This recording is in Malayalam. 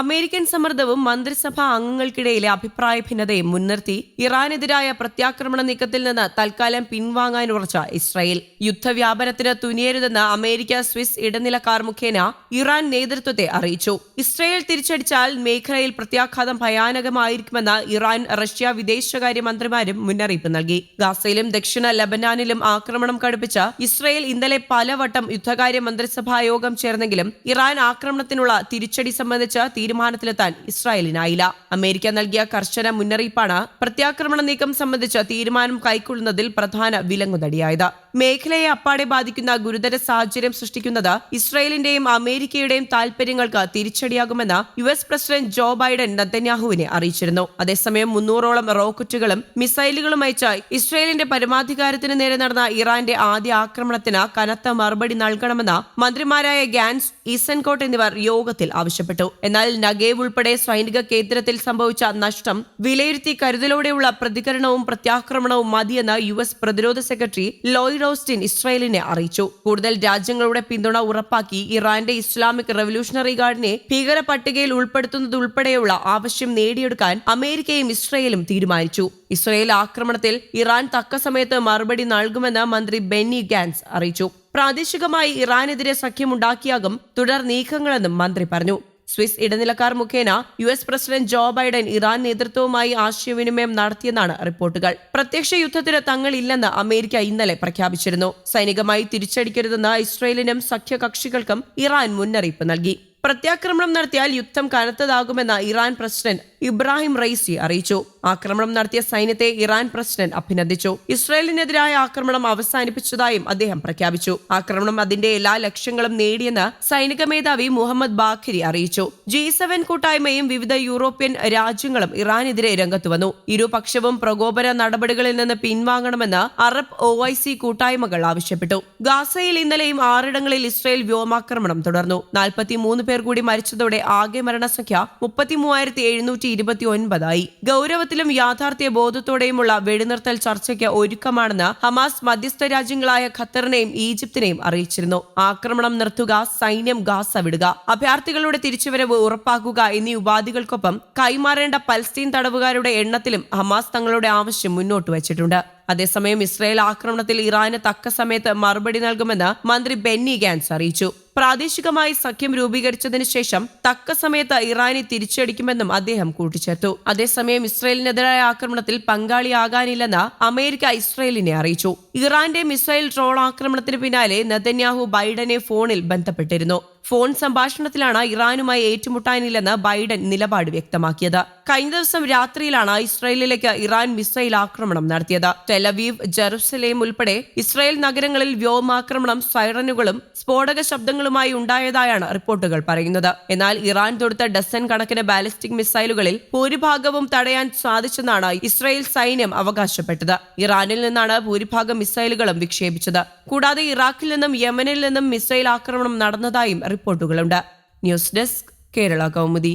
അമേരിക്കൻ സമ്മർദ്ദവും മന്ത്രിസഭാ അംഗങ്ങൾക്കിടയിലെ അഭിപ്രായ ഭിന്നതയും മുൻനിർത്തി ഇറാനെതിരായ പ്രത്യാക്രമണ നീക്കത്തിൽ നിന്ന് തൽക്കാലം പിൻവാങ്ങാൻ ഉറച്ച ഇസ്രായേൽ. യുദ്ധവ്യാപനത്തിന് തുനിയരുതെന്ന് അമേരിക്ക സ്വിസ് ഇടനിലക്കാർ മുഖേന ഇറാൻ നേതൃത്വത്തെ അറിയിച്ചു. ഇസ്രായേൽ തിരിച്ചടിച്ചാൽ മേഖലയിൽ പ്രത്യാഘാതം ഭയാനകമായിരിക്കുമെന്ന് ഇറാൻ റഷ്യ വിദേശകാര്യ മന്ത്രിമാരും മുന്നറിയിപ്പ് നൽകി. ഗാസയിലും ദക്ഷിണ ലബനാനിലും ആക്രമണം കടുപ്പിച്ച ഇസ്രായേൽ ഇന്നലെ പലവട്ടം യുദ്ധകാര്യ മന്ത്രിസഭാ യോഗം ചേർന്നെങ്കിലും ഇറാൻ ആക്രമണത്തിനുള്ള തിരിച്ചടി സംബന്ധിച്ച് തീരുമാനത്തിലെത്താൻ ഇസ്രായേലിനായില്ല. അമേരിക്ക നൽകിയ കർശന മുന്നറിയിപ്പാണ് പ്രത്യാക്രമണ നീക്കം സംബന്ധിച്ച തീരുമാനം കൈക്കൊള്ളുന്നതിൽ പ്രധാന വിലങ്ങുതടിയായത്. മേഖലയെ അപ്പാടെ ബാധിക്കുന്ന ഗുരുതര സാഹചര്യം സൃഷ്ടിക്കുന്നത് ഇസ്രായേലിന്റെയും അമേരിക്കയുടെയും താൽപര്യങ്ങൾക്ക് തിരിച്ചടിയാകുമെന്ന് U S president Joe Biden നത്തന്യാഹുവിനെ അറിയിച്ചിരുന്നു. അതേസമയം മുന്നൂറോളം റോക്കറ്റുകളും മിസൈലുകളും അയച്ച ഇസ്രായേലിന്റെ പരമാധികാരത്തിന് നേരെ നടന്ന ഇറാന്റെ ആദ്യ ആക്രമണത്തിന് കനത്ത മറുപടി നൽകണമെന്ന് മന്ത്രിമാരായ ഗാൻസ് ഈസൻകോട്ട് എന്നിവർ യോഗത്തിൽ ആവശ്യപ്പെട്ടു. എന്നാൽ നഗേവ് ഉൾപ്പെടെ സൈനിക കേന്ദ്രത്തിൽ സംഭവിച്ച നഷ്ടം വിലയിരുത്തി കരുതലോടെയുള്ള പ്രതികരണവും പ്രത്യാക്രമണവും മതിയെന്ന് യു എസ് പ്രതിരോധ സെക്രട്ടറി ലോയിഡ് ഓസ്റ്റിൻ ഇസ്രായേലിനെ അറിയിച്ചു. കൂടുതൽ രാജ്യങ്ങളുടെ പിന്തുണ ഉറപ്പാക്കി ഇറാന്റെ ഇസ്ലാമിക് റവല്യൂഷണറി ഗാർഡിനെ ഭീകര പട്ടികയിൽ ഉൾപ്പെടുത്തുന്നത് ഉൾപ്പെടെയുള്ള ആവശ്യം നേടിയെടുക്കാൻ അമേരിക്കയും ഇസ്രായേലും തീരുമാനിച്ചു. ഇസ്രായേൽ ആക്രമണത്തിൽ ഇറാൻ തക്ക സമയത്ത് മറുപടി നൽകുമെന്ന് മന്ത്രി ബെന്നി ഗാൻസ് അറിയിച്ചു. പ്രാദേശികമായി ഇറാനെതിരെ സഖ്യമുണ്ടാക്കിയാകും തുടർ നീക്കങ്ങളെന്നും മന്ത്രി പറഞ്ഞു. സ്വിസ് ഇടനിലക്കാർ മുഖേന U S president Joe Biden Iran നേതൃത്വവുമായി ആശയവിനിമയം നടത്തിയെന്നാണ് റിപ്പോർട്ടുകൾ. പ്രത്യക്ഷ യുദ്ധത്തിന് തങ്ങളില്ലെന്ന് അമേരിക്ക ഇന്നലെ പ്രഖ്യാപിച്ചിരുന്നു. സൈനികമായി തിരിച്ചടിക്കരുതെന്ന് ഇസ്രയേലിനും സഖ്യകക്ഷികൾക്കും ഇറാൻ മുന്നറിയിപ്പ് നൽകി. പ്രത്യാക്രമണം നടത്തിയാൽ യുദ്ധം കനത്തതാകുമെന്ന് ഇറാൻ പ്രസിഡന്റ് ഇബ്രാഹിം റൈസി അറിയിച്ചു. ആക്രമണം നടത്തിയ സൈന്യത്തെ ഇറാൻ പ്രസിഡന്റ് അഭിനന്ദിച്ചു. ഇസ്രായേലിനെതിരായ ആക്രമണം അവസാനിപ്പിച്ചതായും അദ്ദേഹം പ്രഖ്യാപിച്ചു. ആക്രമണം അതിന്റെ എല്ലാ ലക്ഷ്യങ്ങളും നേടിയെന്ന് സൈനിക മേധാവി മുഹമ്മദ് ബാഖരി അറിയിച്ചു. ജി സെവൻ കൂട്ടായ്മയും വിവിധ യൂറോപ്യൻ രാജ്യങ്ങളും ഇറാനെതിരെ രംഗത്തു വന്നു. ഇരുപക്ഷവും പ്രകോപന നടപടികളിൽ നിന്ന് പിൻവാങ്ങണമെന്ന് അറബ് ഒ ഐ സി കൂട്ടായ്മകൾ ആവശ്യപ്പെട്ടു. ഗാസയിൽ ഇന്നലെയും ആറിടങ്ങളിൽ ഇസ്രയേൽ വ്യോമാക്രമണം തുടർന്നു. നാൽപ്പത്തിമൂന്ന് പേർ കൂടി മരിച്ചതോടെ ആകെ മരണസംഖ്യ മുപ്പത്തി മൂവായിരത്തി എഴുന്നൂറ്റി ഇരുപത്തി ഒൻപതായി ഗൗരവത്തിലും യാഥാർത്ഥ്യ ബോധത്തോടെയുമുള്ള വെടിനിർത്തൽ ചർച്ചയ്ക്ക് ഒരുക്കമാണെന്ന് ഹമാസ് മധ്യസ്ഥ രാജ്യങ്ങളായ ഖത്തറിനെയും ഈജിപ്തിനെയും അറിയിച്ചിരുന്നു. ആക്രമണം നിർത്തുക സൈന്യം ഗാസ വിടുക അഭയാർത്ഥികളുടെ തിരിച്ചുവരവ് ഉറപ്പാക്കുക എന്നീ ഉപാധികൾക്കൊപ്പം കൈമാറേണ്ട പലസ്തീൻ തടവുകാരുടെ എണ്ണത്തിലും ഹമാസ് തങ്ങളുടെ ആവശ്യം മുന്നോട്ട് വച്ചിട്ടുണ്ട് അതേസമയം ഇസ്രായേൽ ആക്രമണത്തിൽ ഇറാന് തക്ക സമയത്ത് മറുപടി നൽകുമെന്ന് മന്ത്രി ബെന്നി ഗാൻസ് അറിയിച്ചു. പ്രാദേശികമായി സഖ്യം രൂപീകരിച്ചതിനു ശേഷം തക്ക സമയത്ത് ഇറാനെ തിരിച്ചടിക്കുമെന്നും അദ്ദേഹം കൂട്ടിച്ചേർത്തു. അതേസമയം ഇസ്രായേലിനെതിരായ ആക്രമണത്തിൽ പങ്കാളിയാകാനില്ലെന്ന് അമേരിക്ക ഇസ്രായേലിനെ അറിയിച്ചു. ഇറാന്റെ മിസൈൽ ഡ്രോൺ ആക്രമണത്തിന് പിന്നാലെ നെതന്യാഹു ബൈഡനെ ഫോണിൽ ബന്ധപ്പെട്ടിരുന്നു. ഫോൺ സംഭാഷണത്തിലാണ് ഇറാനുമായി ഏറ്റുമുട്ടാനില്ലെന്ന് ബൈഡൻ നിലപാട് വ്യക്തമാക്കിയത്. കഴിഞ്ഞ ദിവസം രാത്രിയിലാണ് ഇസ്രായേലിലേക്ക് ഇറാൻ മിസൈൽ ആക്രമണം നടത്തിയത്. ടെലവീവ് ജെറുസലേം ഉൾപ്പെടെ ഇസ്രായേൽ നഗരങ്ങളിൽ വ്യോമാക്രമണം സൈറനുകളും സ്ഫോടക ശബ്ദങ്ങളുമായി ഉണ്ടായതായാണ് റിപ്പോർട്ടുകൾ പറയുന്നത്. എന്നാൽ ഇറാൻ തൊടുത്ത ഡസൻ കണക്കിന് ബാലിസ്റ്റിക് മിസൈലുകളിൽ ഭൂരിഭാഗവും തടയാൻ സാധിച്ചെന്നാണ് ഇസ്രായേൽ സൈന്യം അവകാശപ്പെട്ടത്. ഇറാനിൽ നിന്നാണ് ഭൂരിഭാഗം മിസൈലുകളും വിക്ഷേപിച്ചത്. കൂടാതെ ഇറാഖിൽ നിന്നും യമനിൽ നിന്നും മിസൈൽ ആക്രമണം നടന്നതായും റിപ്പോർട്ടുകളുണ്ട്. News desk Kerala Kaumudi.